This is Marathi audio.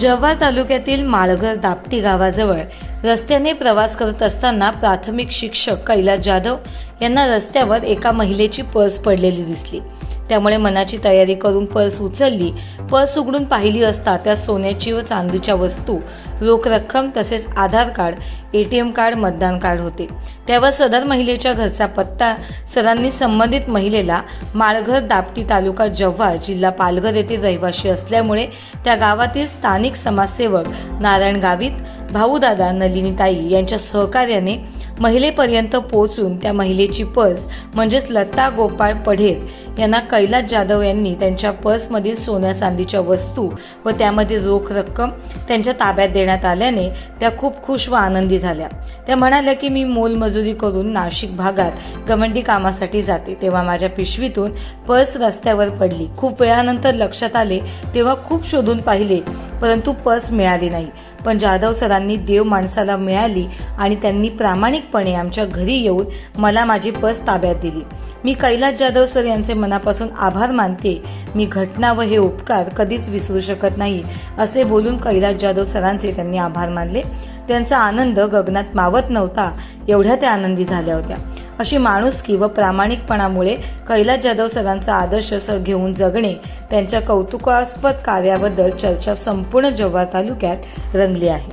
जव्हार तालुक्यातील माळघर दापटी गावाजवळ रस्त्याने प्रवास करत असताना प्राथमिक शिक्षक कैलास जाधव यांना रस्त्यावर एका महिलेची पर्स पडलेली दिसली. त्यामुळे मनाची तयारी करून पर्स उचलली. पर्स उघडून पाहिली असता त्या सोन्याची व चांदीच्या वस्तू रोख रक्कम तसेच Aadhaar card A T M card मतदान कार्ड होते. त्यावर सदर महिलेच्या घरचा पत्ता सरांनी संबंधित महिलेला माळघर दापटी तालुका जव्हार जिल्हा पालघर येथील रहिवाशी असल्यामुळे त्या गावातील स्थानिक समाजसेवक नारायण गावित भाऊदादा नलिनीताई यांच्या सहकार्याने महिलेपर्यंत पोहोचून त्या महिलेची पर्स म्हणजेच लता गोपाळ पढेल यांना कैलास जाधव यांनी त्यांच्या पर्समधील सोन्या चांदीच्या वस्तू व त्यामधील रोख रक्कम त्यांच्या ताब्यात देण्यात आल्याने त्या खूप खुश व आनंदी झाल्या. त्या म्हणाल्या की मी मोलमजुरी करून नाशिक भागात गवंडी कामासाठी जाते. तेव्हा माझ्या पिशवीतून पर्स रस्त्यावर पडली. खूप वेळानंतर लक्षात आले तेव्हा खूप शोधून पाहिले परंतु पर्स मिळाली नाही. पण जाधव सरांनी देव माणसाला मिळाली आणि त्यांनी प्रामाणिकपणे आमच्या घरी येऊन मला माझी पस ताब्यात दिली. मी कैलास जाधव सर यांचे मनापासून आभार मानते. मी घटना व हे उपकार कधीच विसरू शकत नाही असे बोलून कैलास जाधव सरांचे त्यांनी आभार मानले. त्यांचा आनंद गगनात मावत नव्हता एवढ्या त्या आनंदी झाल्या होत्या. अशी माणुसकी व प्रामाणिकपणामुळे कैलास जाधव सरांचा आदर्श घेऊन जगणे त्यांच्या कौतुकास्पद कार्याबद्दल चर्चा संपूर्ण जव्हार तालुक्यात रंगली आहे.